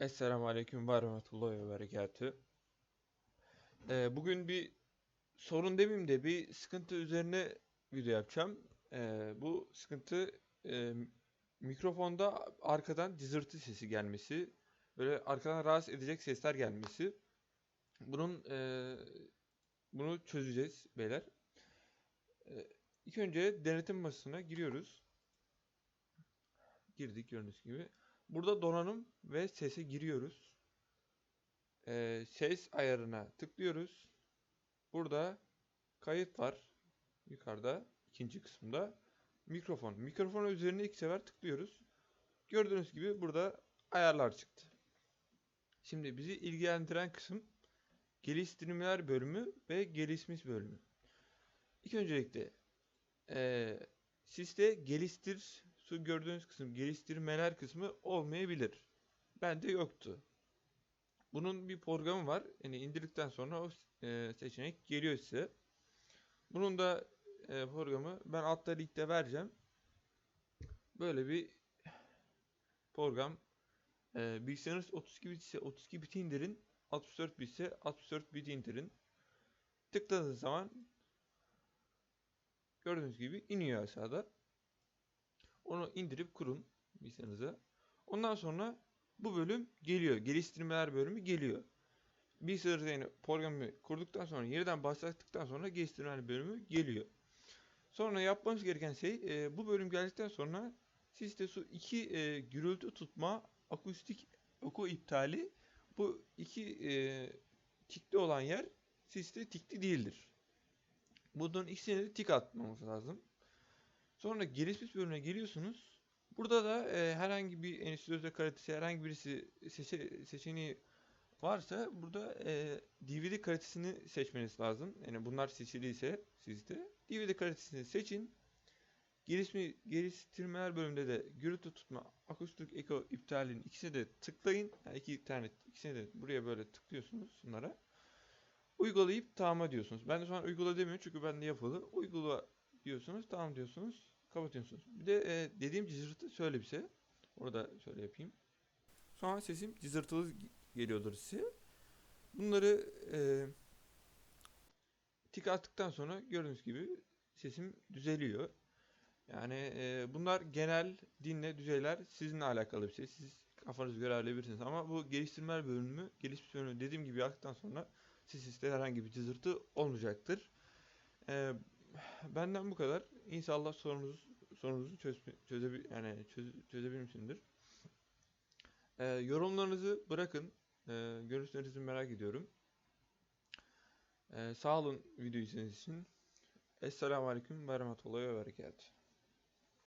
Esselamu Aleyküm ve Rahmetullahi ve. Ee, bugün bir sorun demeyeyim de bir sıkıntı üzerine video yapacağım. Ee, bu sıkıntı e, mikrofonda arkadan cızırtı sesi gelmesi, böyle arkadan rahatsız edecek sesler gelmesi. Bunun e, bunu çözeceğiz beyler. Ee, ilk önce denetim masasına giriyoruz. Girdik gördüğünüz gibi. Burada donanım ve sese giriyoruz. Ee, ses ayarına tıklıyoruz. Burada kayıt var. Yukarıda ikinci kısımda mikrofon. Mikrofon üzerine iki sefer tıklıyoruz. Gördüğünüz gibi burada ayarlar çıktı. Şimdi bizi ilgilendiren kısım geliştirmeler bölümü ve gelişmiş bölümü. İlk öncelikle eee sizde geliştir şu gördüğünüz kısım geliştirmeler kısmı olmayabilir. Bende yoktu. Bunun bir programı var. Yani indirdikten sonra o e, seçenek geliyor size. Bunun da e, programı ben altta linkte vereceğim. Böyle bir program. E, bilgisayarınız 32 bit ise 32 bit indirin. 64 bit ise 64 bit indirin. Tıkladığınız zaman gördüğünüz gibi iniyor aşağıda. Onu indirip kurun bilgisayarınıza. Ondan sonra bu bölüm geliyor. Geliştirmeler bölümü geliyor. Bilgisayarınıza yani programı kurduktan sonra yeniden başlattıktan sonra geliştirmeler bölümü geliyor. Sonra yapmanız gereken şey e, bu bölüm geldikten sonra sizde şu iki e, gürültü tutma akustik oku iptali bu iki e, tikli olan yer sizde tikli değildir. Bunun ikisine de tik atmamız lazım. Sonra gelişmiş bölümüne geliyorsunuz. Burada da e, herhangi bir enstitüsyon kalitesi herhangi birisi seçe, seçeneği varsa burada e, DVD kalitesini seçmeniz lazım. Yani bunlar seçiliyse sizde DVD kalitesini seçin. Gelişme, geliştirmeler bölümünde de gürültü tutma, akustik eko iptalinin ikisine de tıklayın. Yani iki tane ikisine de buraya böyle tıklıyorsunuz bunlara. Uygulayıp tamam diyorsunuz. Ben de şu an uygula demiyorum çünkü bende yapılı. Uygula diyorsunuz, tamam diyorsunuz, kapatıyorsunuz. Bir de e, dediğim cızırtı şöyle bir şey. Orada şöyle yapayım. Şu an sesim cızırtılı geliyordur size. Bunları e, tik attıktan sonra gördüğünüz gibi sesim düzeliyor. Yani e, bunlar genel dinle düzeyler sizinle alakalı bir şey. Siz kafanız göre halledebilirsiniz. Ama bu geliştirmeler bölümü, gelişmiş bölümü dediğim gibi yaptıktan sonra sizde herhangi bir cızırtı olmayacaktır. E, benden bu kadar. İnşallah sorunuz sorunuzu çöz, çözebil yani çöz, çözebilmişimdir. Ee, yorumlarınızı bırakın. Ee, görüşlerinizi merak ediyorum. Ee, sağ olun video izlediğiniz için. Esselamu Aleyküm ve Rahmetullahi ve Berekatuhu.